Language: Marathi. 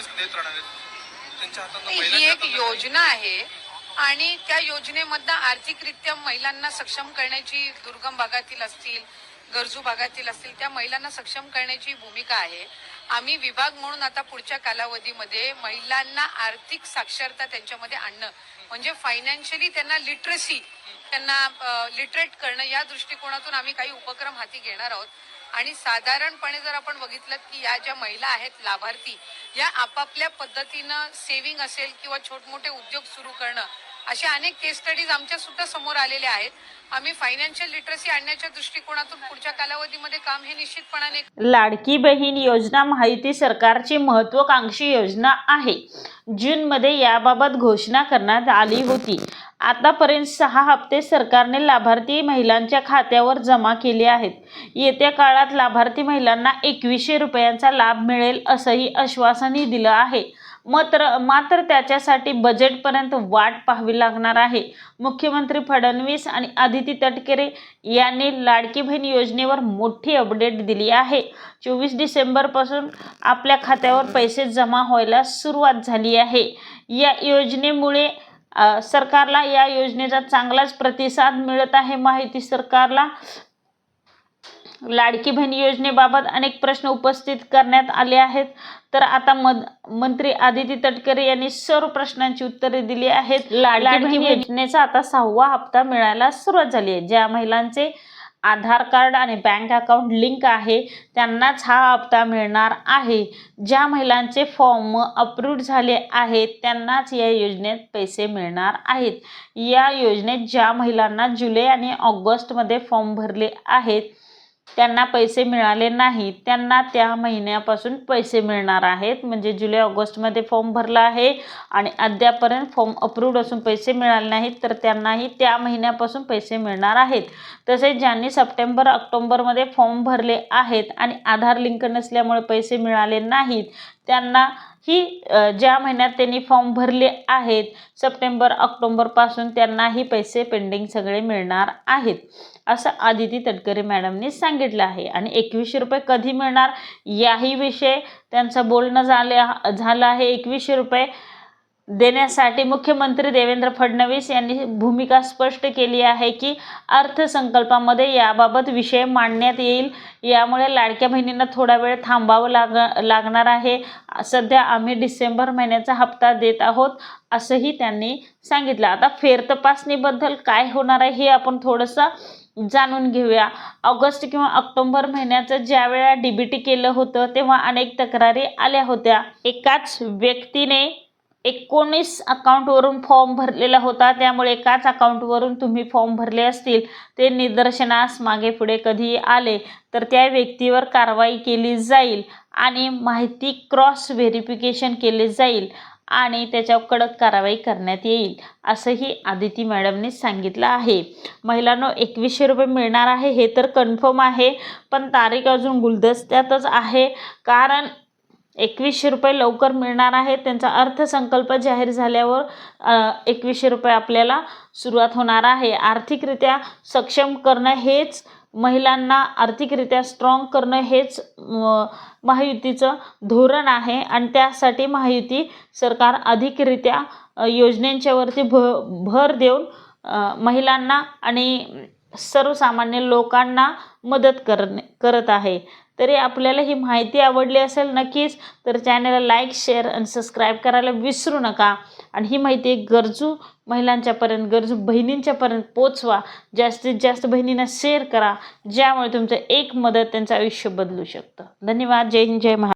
रिस्क देत राहणार आहेत. त्यांच्या ही एक योजना आहे आणि त्या योजनेमधनं आर्थिकरित्या महिलांना सक्षम करण्याची दुर्गम भागातील असतील गरजू भागातील असतील त्या महिलांना सक्षम करण्याची भूमिका आहे. आम्ही विभाग म्हणून आता पुढच्या कालावधीमध्ये महिलांना आर्थिक साक्षरता त्यांच्यामध्ये आणणं म्हणजे फायनान्शियली त्यांना लिटरसी त्यांना लिटरेट करणं या दृष्टिकोनातून आम्ही काही उपक्रम हाती घेणार आहोत. आणि साधारणपणे जर आपण बघितलं की या ज्या महिला आहेत लाभार्थी या आपापल्या पद्धतीनं सेव्हिंग असेल किंवा छोटमोठे उद्योग सुरू करणं असे अनेक केस स्टडीज आमच्या सुद्धा समोर आलेले आहेत. आम्ही फायनान्शियल लिटरसी आणण्याच्या दृष्टिकोनातून पुढच्या कालावधीमध्ये काम हे निश्चितपणाने लाडकी बहीण योजना माहिती सरकारची महत्वाकांक्षी योजना आहे. जूनमध्ये याबाबत घोषणा करण्यात आली होती. आतापर्यंत सहा हप्ते सरकारने लाभार्थी महिलांच्या खात्यावर जमा केले आहेत. येत्या काळात लाभार्थी महिलांना एकवीसशे रुपयांचा लाभ मिळेल असंही आश्वासनही दिलं आहे. मात्र मात्र त्याच्यासाठी बजेटपर्यंत वाट पाहावी लागणार आहे. मुख्यमंत्री फडणवीस आणि आदिती तटकरे यांनी लाडकी बहीण योजनेवर मोठी अपडेट दिली आहे. चोवीस डिसेंबरपासून आपल्या खात्यावर पैसे जमा व्हायला सुरुवात झाली आहे. या योजनेमुळे सरकारला या योजनेचा चांगलाच प्रतिसाद मिळत आहे माहिती सरकारला. लाडकी बहीण योजनेबाबत अनेक प्रश्न उपस्थित करण्यात आले आहेत. तर आता मद मंत्री आदिती तटकरे यांनी सर्व प्रश्नांची उत्तरे दिली आहेत. लाडकी बहीण योजनेचा आता सहावा हप्ता मिळायला सुरुवात झाली आहे. ज्या महिलांचे आधार कार्ड आणि बँक अकाउंट लिंक आहे. त्यांनाच हा हप्ता मिळणार आहे. ज्या महिलांचे फॉर्म अप्रूव्ड झाले आहेत त्यांनाच या योजनेत पैसे मिळणार आहेत. या योजनेत ज्या महिलांना जुलै आणि ऑगस्टमध्ये फॉर्म भरले आहेत त्यांना पैसे मिळाले नाहीत. त्यांना त्या महिन्यापासून पैसे मिळणार आहेत. म्हणजे जुलै ऑगस्टमध्ये फॉर्म भरला आहे आणि अद्यापर्यंत फॉर्म अप्रूव्ड असून पैसे मिळाले नाहीत तर त्यांनाही त्या महिन्यापासून पैसे मिळणार आहेत. तसेच ज्यांनी सप्टेंबर ऑक्टोंबरमध्ये फॉर्म भरले आहेत आणि आधार लिंक नसल्यामुळे पैसे मिळाले नाहीत त्यांना ही ज्या महिन्यात त्यांनी फॉर्म भरले आहेत सप्टेंबर ऑक्टोंबरपासून त्यांनाही पैसे पेंडिंग सगळे मिळणार आहेत असं आदिती तटकरे मॅडमनी सांगितलं आहे. आणि एकवीसशे रुपये कधी मिळणार याही विषय त्यांचं बोलणं झाले झालं आहे. एकवीसशे रुपये देण्यासाठी मुख्यमंत्री देवेंद्र फडणवीस यांनी भूमिका स्पष्ट केली आहे की अर्थसंकल्पामध्ये याबाबत विषय मांडण्यात येईल. यामुळे लाडक्या बहिणींना थोडा वेळ थांबावं लाग लागणार आहे. सध्या आम्ही डिसेंबर महिन्याचा हप्ता देत आहोत असंही त्यांनी सांगितलं. आता फेरतपासणीबद्दल काय होणार आहे हे आपण थोडंसं जाणून घेऊया. ऑगस्ट किंवा ऑक्टोंबर महिन्याचं ज्या वेळा डी बी टी केलं होतं तेव्हा अनेक तक्रारी आल्या होत्या. एकाच व्यक्तीने एकोणीस अकाउंटवरून फॉर्म भरलेला होता. त्यामुळे एकाच अकाउंटवरून तुम्ही फॉर्म भरले असतील. ते निदर्शनास मागे पुढे कधी आले तर त्या व्यक्तीवर कारवाई केली जाईल आणि माहिती क्रॉस व्हेरिफिकेशन केले जाईल आणि त्याच्यावर कडक कारवाई करण्यात येईल असंही आदिती मॅडमने सांगितलं आहे. महिलांनो एकवीसशे रुपये मिळणार आहे हे तर कन्फर्म आहे पण तारीख अजून गुलदस्त्यातच आहे. कारण एकवीसशे रुपये लवकर मिळणार आहे त्यांचा अर्थसंकल्प जाहीर झाल्यावर एकवीसशे रुपये आपल्याला सुरुवात होणार आहे. आर्थिकरित्या सक्षम करणं हेच महिलांना आर्थिकरित्या स्ट्रॉंग करणं हेच महायुतीचं धोरण आहे. आणि त्यासाठी महायुती सरकार अधिकरित्या अ, योजनेंच्यावरती भ भर देऊन महिलांना आणि सर्वसामान्य लोकांना मदत करणे करत आहे. तरी आपल्याला ही माहिती आवडली असेल नक्कीच तर चॅनलला लाईक शेअर आणि सबस्क्राईब करायला विसरू नका. आणि ही माहिती गरजू महिलांच्यापर्यंत गरजू बहिणींच्यापर्यंत पोचवा. जास्तीत जास्त बहिणींना शेअर करा ज्यामुळे तुमचं एक मदत त्यांचं आयुष्य बदलू शकतं. धन्यवाद. जय हिंद जय महा